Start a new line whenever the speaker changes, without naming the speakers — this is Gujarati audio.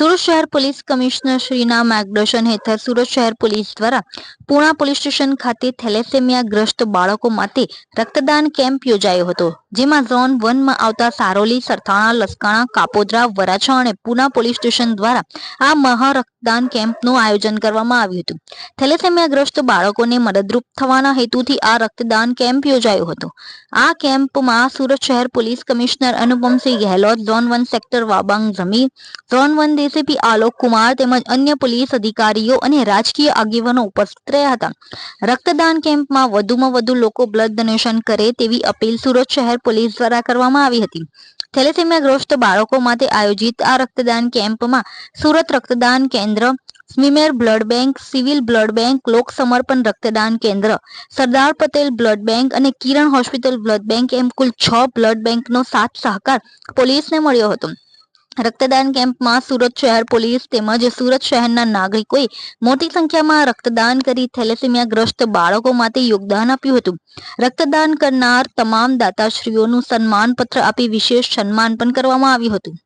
સુરત શહેર પોલીસ કમિશનર શ્રીના માર્ગદર્શન હેઠળ સુરત શહેર પોલીસ દ્વારા પૂણા પોલીસ સ્ટેશન ખાતે થેલેસેમિયા ગ્રસ્ત બાળકો માટે રક્તદાન કેમ્પ યોજાયો હતો, જેમાં ઝોન વનમાં આવતા સારોલી, સરથાણા, લસકાણા, કાપોદ્રા, વરાછા અને પૂના પોલીસ સ્ટેશન દ્વારા આ મહા રક્તદાન કેમ્પનું આયોજન કરવામાં આવ્યું હતું. થેલેસેમિયા ગ્રસ્ત બાળકોને મદદરૂપ થવાના હેતુથી આ રક્તદાન કેમ્પ યોજાયો હતો. આ કેમ્પમાં સુરત શહેર police commissioner Anupamsinh Gehlot, zone one sector Wabang Jamir zone one DCP Alok Kumar તેમજ અન્ય પોલીસ અધિકારીઓ અને રાજકીય આગેવાનો ઉપસ્થિત રહ્યા હતા. રક્તદાન કેમ્પમાં વધુમાં વધુ લોકો બ્લડ ડોનેશન કરે તેવી અપીલ સુરત શહેર પોલીસ દ્વારા કરવામાં આવી હતી. થેલેસેમિયાગ્રસ્ત બાળકો માટે આયોજિત આ રક્તદાન કેમ્પમાં સુરત રક્તદાન કેન્દ્ર, SMIMER blood bank, civil blood bank, Lok Samarpan રક્તદાન કેન્દ્ર, સરદાર પટેલ બ્લડ બેંક અને કિરણ હોસ્પિટલ બ્લડ બેંક એમ કુલ છ બ્લડ બેંકનો સાથ સહકાર પોલીસને મળ્યો હતો. રક્તદાન કેમ્પમાં સુરત શહેર પોલીસ તેમજ સુરત શહેરના નાગરિકોએ મોટી સંખ્યામાં રક્તદાન કરી થેલેસેમિયાગ્રસ્ત બાળકો માટે યોગદાન આપ્યું હતું. રક્તદાન કરનાર તમામ દાતાશ્રીઓનું સન્માનપત્ર આપી વિશેષ સન્માન પણ કરવામાં આવ્યું હતું.